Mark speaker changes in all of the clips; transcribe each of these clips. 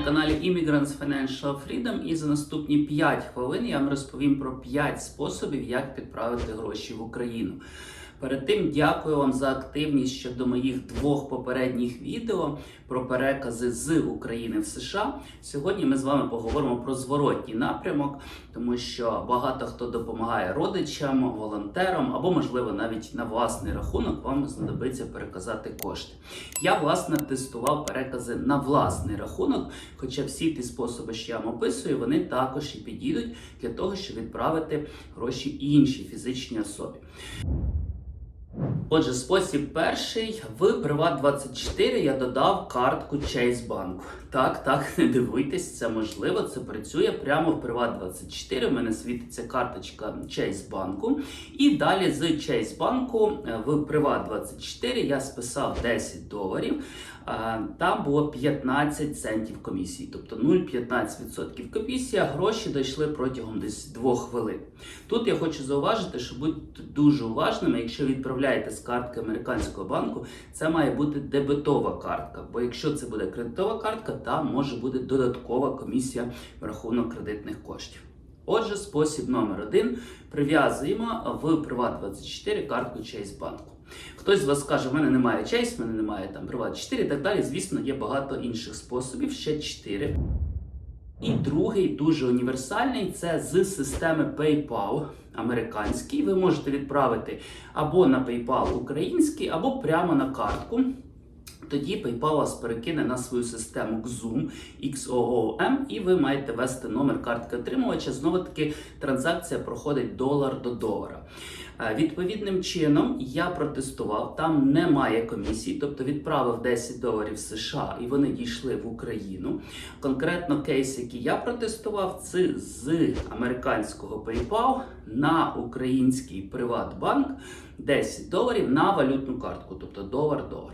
Speaker 1: на каналі Immigrants Financial Freedom і за наступні 5 хвилин я вам розповім про 5 способів, як підправити гроші в Україну. Перед тим дякую вам за активність щодо моїх двох попередніх відео про перекази з України в США. Сьогодні ми з вами поговоримо про зворотній напрямок, тому що багато хто допомагає родичам, волонтерам або, можливо, навіть на власний рахунок вам знадобиться переказати кошти. Я власне тестував перекази на власний рахунок, хоча всі ті способи, що я вам описую, вони також і підійдуть для того, щоб відправити гроші іншій фізичній особі. Отже, спосіб перший в Приват24 я додав картку Chase банку. Так, так, не дивуйтесь, це можливо, це працює прямо в Приват24. У мене світиться карточка Chase банку. І далі з Chase банку е, в Приват24 я списав 10 доларів. Е, Там було 15 центів комісії, тобто 0,15% комісія. Гроші дійшли протягом десь 2 хвилин. Тут я хочу зауважити, що будьте дуже уважними, якщо відправляєте з картки американського банку, це має бути дебетова картка. Бо якщо це буде кредитова картка, там може бути додаткова комісія в рахунок кредитних коштів. Отже, спосіб номер один прив'язуємо в Приват24 картку Chase банку. Хтось з вас скаже, в мене немає Chase, в мене немає там Приват4 і так далі. Звісно, є багато інших способів, ще 4. І другий дуже універсальний це з системи PayPal американський. Ви можете відправити або на PayPal український, або прямо на картку. Тоді PayPal вас перекине на свою систему XOOM, XOOM, і ви маєте ввести номер картки отримувача. Знову таки транзакція проходить долар до долара. Е, Відповідним чином я протестував, там немає комісії, тобто відправив 10 доларів США і вони дійшли в Україну. Конкретно кейс, який я протестував, це з американського PayPal на український Приватбанк 10 доларів на валютну картку, тобто долар-долар.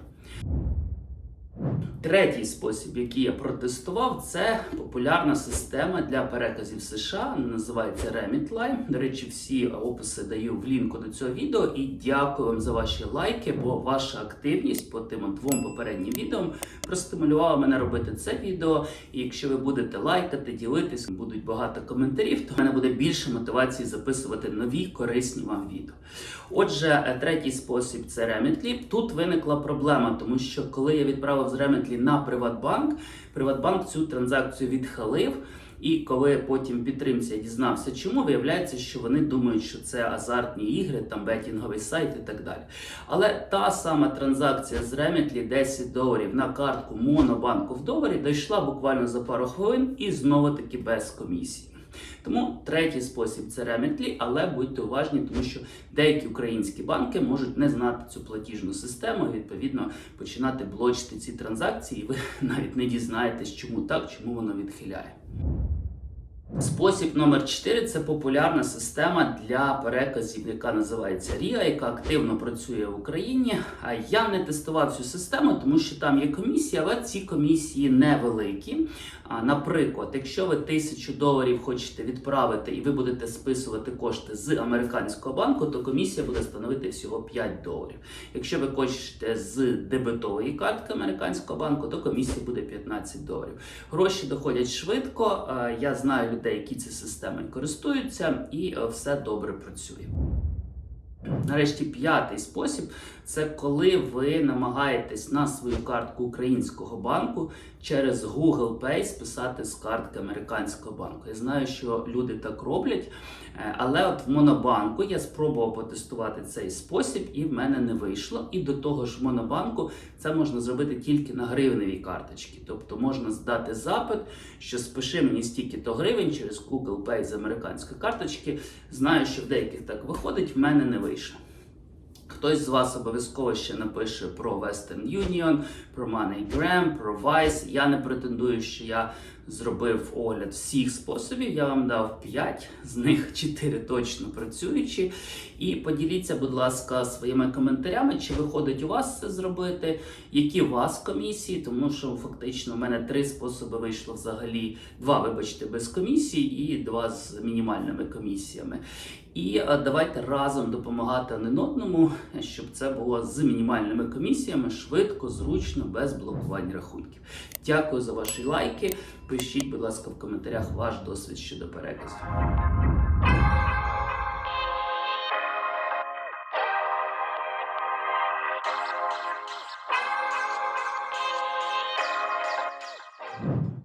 Speaker 1: Третій спосіб, який я протестував, це популярна система для переказів США. Називається Remitline. До речі, всі описи даю в лінку до цього відео. І дякую вам за ваші лайки, бо ваша активність по тим двом попереднім відео простимулювала мене робити це відео. І якщо ви будете лайкати, ділитись, будуть багато коментарів, то в мене буде більше мотивації записувати нові корисні вам відео. Отже, третій спосіб це Remitly. Тут виникла проблема, тому що коли я відправив з Remitly на Приватбанк, Приватбанк цю транзакцію відхилив. І коли потім підтримці я дізнався, чому виявляється, що вони думають, що це азартні ігри, там бетінговий сайт і так далі. Але та сама транзакція з Remitly 10 доларів на картку Монобанку в доларі дійшла буквально за пару хвилин і знову таки без комісії. Тому третій спосіб це ремітлі, але будьте уважні, тому що деякі українські банки можуть не знати цю платіжну систему, і відповідно починати блочити ці транзакції, і ви навіть не дізнаєтесь, чому так, чому воно відхиляє. Спосіб номер 4 це популярна система для переказів, яка називається RIA, яка активно працює в Україні. Я не тестував цю систему, тому що там є комісія, але ці комісії невеликі. Наприклад, якщо ви тисячу доларів хочете відправити і ви будете списувати кошти з американського банку, то комісія буде становити всього 5 доларів. Якщо ви хочете з дебетової картки американського банку, то комісія буде 15 доларів. Гроші доходять швидко. Я знаю людей, які ці системою користуються, і е, все добре працює. Нарешті п'ятий спосіб це коли ви намагаєтесь на свою картку українського банку через Google Pay списати з картки американського банку. Я знаю, що люди так роблять, е, але от в Монобанку я спробував потестувати цей спосіб, і в мене не вийшло. І до того ж, в Монобанку це можна зробити тільки на гривневій карточці. Тобто можна здати запит, що спиши мені стільки-то гривень через Google Pay з американської карточки. Знаю, що в деяких так виходить, в мене не вийшло. Хтось з вас обов'язково ще напише про Western Union, про MoneyGram, про Vice. Я не претендую, що я зробив огляд всіх способів. Я вам дав 5, з них 4 точно працюючі. І поділіться, будь ласка, своїми коментарями, чи виходить у вас це зробити, які у вас комісії, тому що фактично у мене три способи вийшло взагалі. Два, вибачте, без комісії і два з мінімальними комісіями. І е, давайте разом допомагати один одному, щоб це було з мінімальними комісіями, швидко, зручно, без блокувань рахунків. Дякую за ваші лайки. Пишіть, будь ласка, в коментарях ваш досвід щодо переказу.